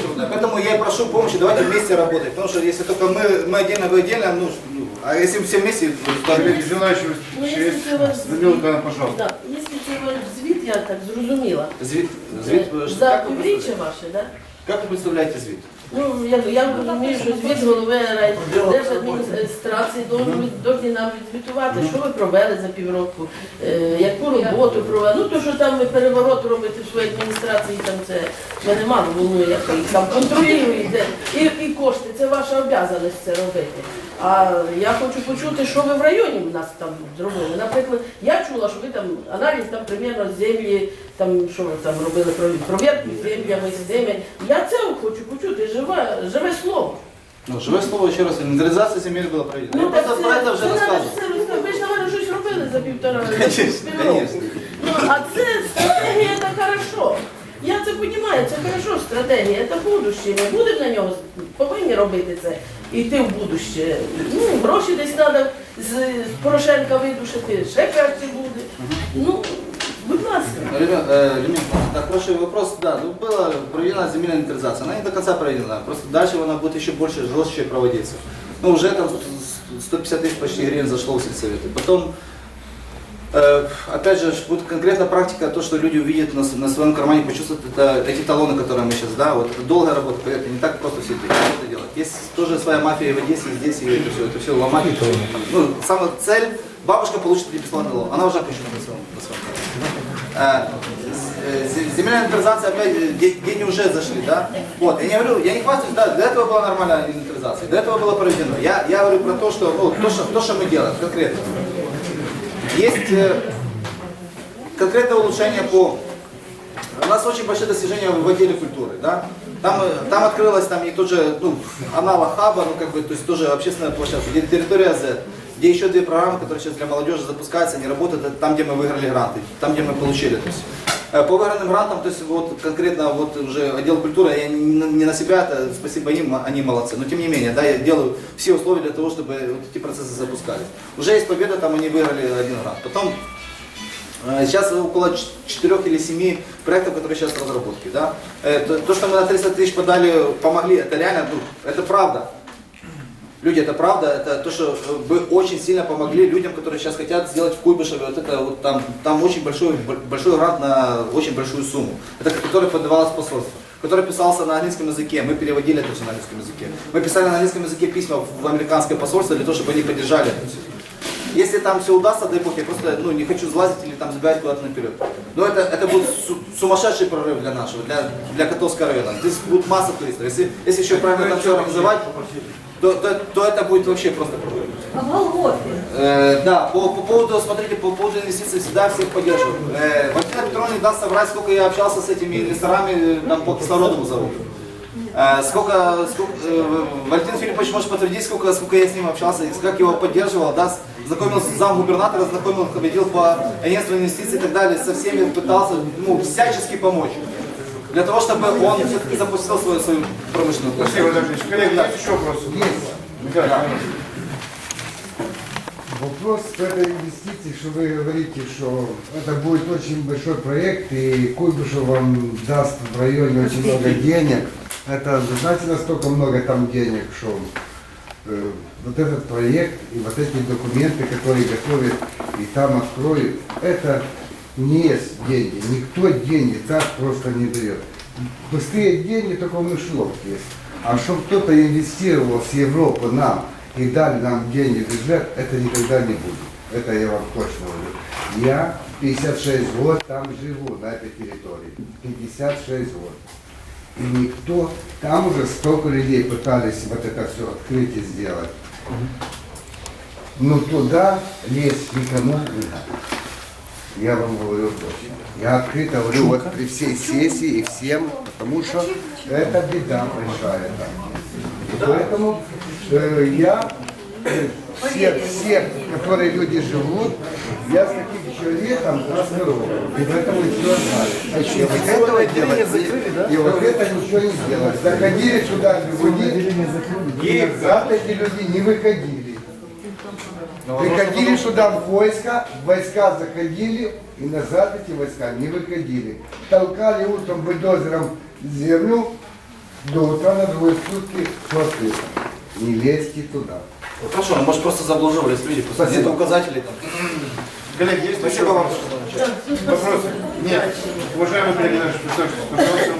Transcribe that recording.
трудная. Поэтому я и прошу помощи, давайте вместе работать. Потому что если только мы, мы отдельно, вы отдельно, ну, ну, а если все вместе, то Олег Желающий, Ну, ще якщо це ваш Минутка, звіт, пожалуйста. да, якщо це ваш звіт, я так зрозуміла. звит, звит, Е, что- За как, вы півріччя представляете? ваше, так? как вы представляете звит? Ну, я, я розумію, що звіт голови райдержадміністрації повинні нам відзвітувати, що ви провели за півроку, е, яку роботу провели. Ну, то, що там ви переворот робите в своїй адміністрації, там це мене мало волнує, як ви їх там контролюєте. І, і кошти, це ваша обов'язаність це робити. А я хочу почути, що ви в районі в нас там зробили. Наприклад, я чула, що ви там аналіз там примерно землі, там що ви там робили провір- провірку з землями, з земель. Я це хочу почути, живе, живе слово. Ну, живое слово еще раз, инвентаризация земель была проведена. я так просто про это уже це надо рассказывал. все розказати. Ви ж, напевно, щось робили за півтора Конечно, півроку. конечно. Ну, а це стратегія, це хорошо. Я це розумію, це хорошо, стратегія, це будущее. Ми будемо на нього, повинні робити це, йти в будущее. Ну, гроші десь треба з з Порошенка видушити, ще краще буде. Ну, будь Леонид, да, хороший вопрос. Да, ну, была проведена земельная инвентаризация. Она не до конца проведена. Просто дальше она будет еще больше, жестче проводиться. Ну, уже там 150 тысяч почти гривен зашло в сельсоветы. Потом, э, опять же, будет конкретная практика, то, что люди увидят на, на своем кармане, почувствуют это, эти талоны, которые мы сейчас, да, вот это долгая работа, поверьте, не так просто все это это делать. Есть тоже своя мафия в Одессе, и здесь, и это все, это все ломать. Ну, самая цель, бабушка получит эти бесплатные талоны. Она уже пишет на своем, на своем земельная инвентаризация, опять, э, деньги уже зашли, да? Вот, я не говорю, я не хвастаюсь, да, для этого была нормальная инвентаризация, для этого было проведено. Я, я говорю про то, что, ну, то, что, то, что мы делаем конкретно. Есть э, конкретное улучшение по... У нас очень большие достижения в отделе культуры, да? Там, э, там открылась там и тот же, ну, аналог хаба, ну, как бы, то есть тоже общественная площадка, территория Z, где еще две программы, которые сейчас для молодежи запускаются, они работают, там, где мы выиграли гранты, там, где мы получили. То есть, э, по выигранным грантам, то есть вот конкретно вот уже отдел культуры, я не, на- себя, это спасибо им, они молодцы. Но тем не менее, да, я делаю все условия для того, чтобы вот эти процессы запускались. Уже есть победа, там они выиграли один грант. Потом Э, Сейчас около 4 или 7 проектов, которые сейчас в разработке. Да? Э, То, то, что мы на 300 тысяч подали, помогли, это реально, ну, это правда. Люди, это правда, это то, что вы очень сильно помогли людям, которые сейчас хотят сделать в Куйбышеве, вот это вот там, там очень большой, большой грант на очень большую сумму, это который подавалось посольство, который писался на английском языке, мы переводили это все на английском языке. Мы писали на английском языке письма в американское посольство для того, чтобы они поддержали это все. Если там все удастся, дай бог, я просто ну, не хочу сглазить или там забегать куда-то наперед. Но это, это будет су- сумасшедший прорыв для нашего, для, для Котовского района. Здесь будет масса туристов. Если, если еще правильно там все организовать, то, то, то это будет вообще просто. А Голгофе? Э, да, по, по поводу, смотрите, по поводу инвестиций всегда всех поддерживаю. Э, Валентина Петровна не даст соврать, сколько я общался с этими инвесторами там, по кислородному заводу. Э, сколько, сколько э, Валентин Филиппович может подтвердить, сколько, сколько я с ним общался, как его поддерживал, да, с- знакомился с зам губернатора, знакомил, победил по агентству инвестиций и так далее, со всеми пытался ну, всячески помочь. Для того, чтобы он все-таки запустил свою, свою промышленную Спасибо, площадку. Владимир. Коллеги, есть еще вопросы? Есть. Михаил, Вопрос к этой инвестиции, что вы говорите, что это будет очень большой проект, и Куйбышев вам даст в районе очень много денег. Это, знаете, настолько много там денег, что э, вот этот проект и вот эти документы, которые готовят и там откроют, это не деньги. Никто деньги так просто не дает. Быстрее деньги только в мышеловке есть. А чтобы кто-то инвестировал с Европы нам и дали нам деньги в бюджет, это никогда не будет. Это я вам точно говорю. Я 56 год там живу, на этой территории. 56 год. И никто, там уже столько людей пытались вот это все открыть и сделать. Но туда лезть никому не надо. Я вам говорю точно. Я открыто говорю вот при всей сессии и всем, потому что это беда большая. И поэтому э, я э, всех, всех, которые люди живут, я с таким человеком разговариваю. И поэтому ничего знаю. И вот этого делать, и вот это ничего не делать. Заходили сюда люди, и назад эти люди не выходили. Приходили сюда в войска, войска заходили, и назад эти войска не выходили. Толкали утром бульдозером землю, до утра на двое сутки открыто. Не лезьте туда. Ну, Хорошо, ну, может просто заблуживались люди, просто Спасибо. нет указателей там. Коллеги, есть еще ну, вопросы? спасибо. Нет. Уважаемый коллеги, наш представитель, пожалуйста.